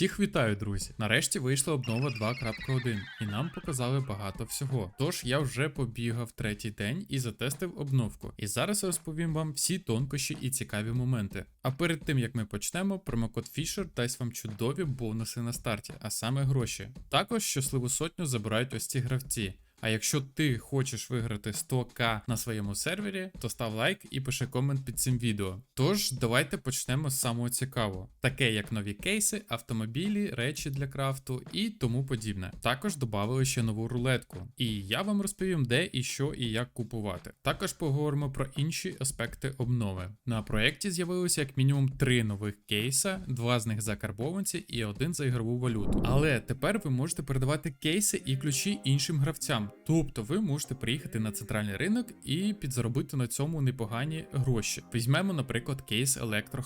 Всіх вітаю, друзі! Нарешті вийшла обнова 2.1 і нам показали багато всього. Тож я вже побігав третій день і затестив обновку. І зараз розповім вам всі тонкощі і цікаві моменти. А перед тим як ми почнемо, промокод Fisher дасть вам чудові бонуси на старті, а саме гроші. Також щасливу сотню забирають ось ці гравці. А якщо ти хочеш виграти 100к на своєму сервері, то став лайк і пиши комент під цим відео. Тож давайте почнемо з самого цікавого, таке як нові кейси, автомобілі, речі для крафту і тому подібне. Також додали ще нову рулетку, і я вам розповім, де і що і як купувати. Також поговоримо про інші аспекти обнови. На проєкті з'явилося як мінімум три нових кейса, два з них за карбованці і один за ігрову валюту. Але тепер ви можете передавати кейси і ключі іншим гравцям. Тобто ви можете приїхати на центральний ринок і підзаробити на цьому непогані гроші. Візьмемо, наприклад, кейс Electro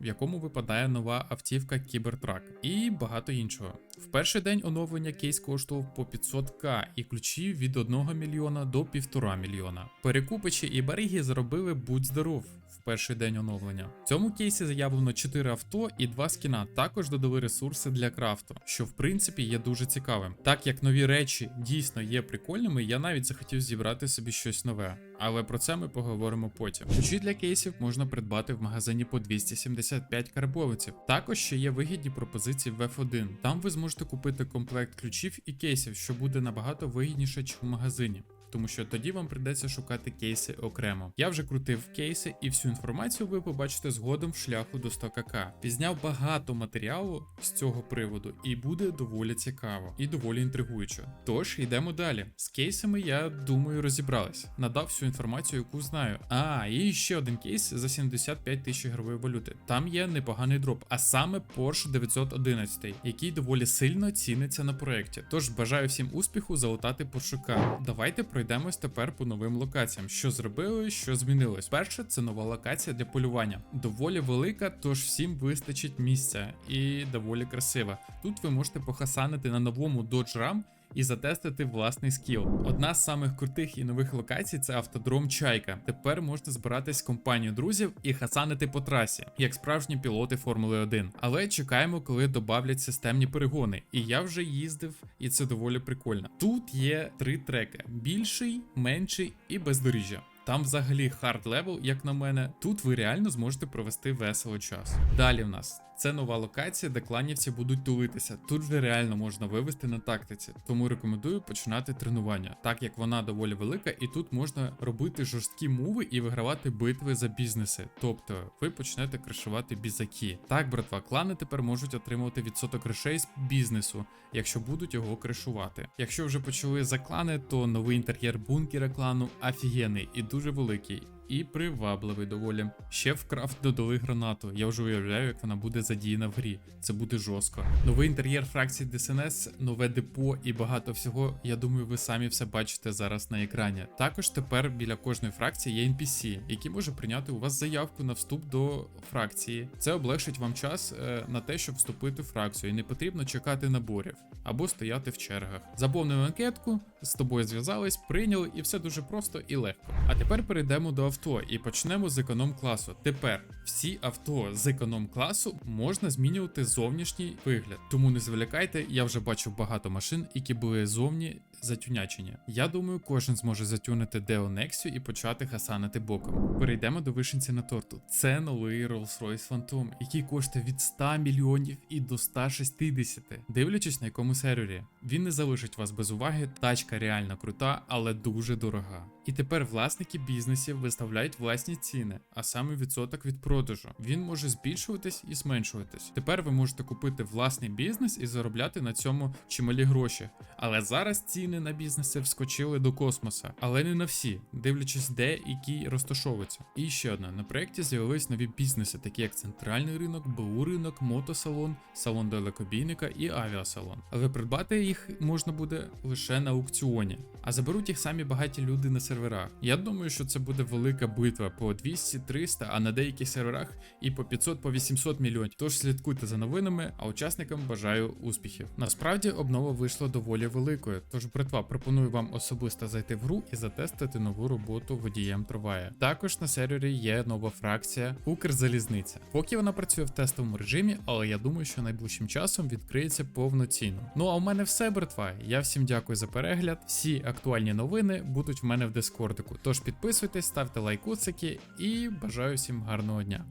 в якому випадає нова автівка Cybertruck і багато іншого. В перший день оновлення кейс коштував по 500к і ключі від 1 мільйона до 1,5 мільйона. Перекупичі і бариги заробили будь здоров. В перший день оновлення. В цьому кейсі заявлено 4 авто і 2 скіна. Також додали ресурси для крафту, що в принципі є дуже цікавим. Так як нові речі дійсно є прикольними, я навіть захотів зібрати собі щось нове. Але про це ми поговоримо потім. Ключі для кейсів можна придбати в магазині по 275 карбовиців. Також ще є вигідні пропозиції в F1. Там ви зможете купити комплект ключів і кейсів, що буде набагато вигідніше, ніж в магазині тому що тоді вам прийдеться шукати кейси окремо. Я вже крутив кейси, і всю інформацію ви побачите згодом в шляху до 100 кк. Пізняв багато матеріалу з цього приводу, і буде доволі цікаво і доволі інтригуюче. Тож йдемо далі. З кейсами я думаю розібрались. Надав всю інформацію, яку знаю. А, і ще один кейс за 75 тисяч ігрової валюти. Там є непоганий дроп, а саме Porsche 911, який доволі сильно ціниться на проєкті. Тож бажаю всім успіху залутати пошука. Давайте пройдемо пройдемось тепер по новим локаціям. Що зробили, що змінилось. Перше, це нова локація для полювання. Доволі велика, тож всім вистачить місця і доволі красива. Тут ви можете похасанити на новому Ram і затестити власний скіл. Одна з самих крутих і нових локацій це автодром Чайка. Тепер можна збиратись в компанію друзів і хасанити по трасі, як справжні пілоти Формули 1. Але чекаємо, коли додавлять системні перегони. І я вже їздив, і це доволі прикольно. Тут є три треки: більший, менший і бездоріжжя. Там взагалі хард левел, як на мене. Тут ви реально зможете провести весело час. Далі в нас це нова локація, де кланівці будуть тулитися. Тут вже реально можна вивести на тактиці, тому рекомендую починати тренування, так як вона доволі велика, і тут можна робити жорсткі мови і вигравати битви за бізнеси. Тобто ви почнете кришувати бізаки. Так, братва, клани тепер можуть отримувати відсоток грошей з бізнесу, якщо будуть його кришувати. Якщо вже почали за клани, то новий інтер'єр бункера клану офігенний і дуже великий і привабливий доволі. Ще в крафт додали гранату. Я вже уявляю, як вона буде задіяна в грі. Це буде жорстко. Новий інтер'єр фракції ДСНС, нове депо і багато всього. Я думаю, ви самі все бачите зараз на екрані. Також тепер біля кожної фракції є NPC, який може прийняти у вас заявку на вступ до фракції. Це облегшить вам час е, на те, щоб вступити в фракцію, і не потрібно чекати наборів або стояти в чергах. Заповнив анкетку, з тобою зв'язались, прийняли, і все дуже просто і легко. А тепер перейдемо до авто і почнемо з економ класу. Тепер всі авто з економ класу можна змінювати зовнішній вигляд. Тому не зволікайте, я вже бачив багато машин, які були зовні затюнячення. Я думаю, кожен зможе затюнити Deo Nexio і почати хасанити боком. Перейдемо до вишенці на торту. Це новий Rolls-Royce Phantom, який коштує від 100 мільйонів і до 160, дивлячись на якому сервері. Він не залишить вас без уваги, тачка реально крута, але дуже дорога. І тепер власники бізнесів виставляють власні ціни, а саме відсоток від продажу. Він може збільшуватись і зменшуватись. Тепер ви можете купити власний бізнес і заробляти на цьому чималі гроші. Але зараз ціни на бізнеси вскочили до космоса, але не на всі, дивлячись, де які розташовуються. І ще одне: на проєкті з'явились нові бізнеси, такі як центральний ринок, БУ ринок, мотосалон, салон далекобійника і авіасалон. Але придбати їх можна буде лише на аукціоні, а заберуть їх самі багаті люди на серверах. Я думаю, що це буде велика битва по 200-300, а на деяких серверах і по 500, по 800 мільйонів. Тож слідкуйте за новинами, а учасникам бажаю успіхів. Насправді обнова вийшла доволі великою. Тож. Братва, пропоную вам особисто зайти в гру і затестити нову роботу водієм трамвая. Також на сервері є нова фракція Укрзалізниця. Поки вона працює в тестовому режимі, але я думаю, що найближчим часом відкриється повноцінно. Ну а у мене все, братва. Я всім дякую за перегляд. Всі актуальні новини будуть в мене в дискордику. Тож підписуйтесь, ставте лайкусики і бажаю всім гарного дня.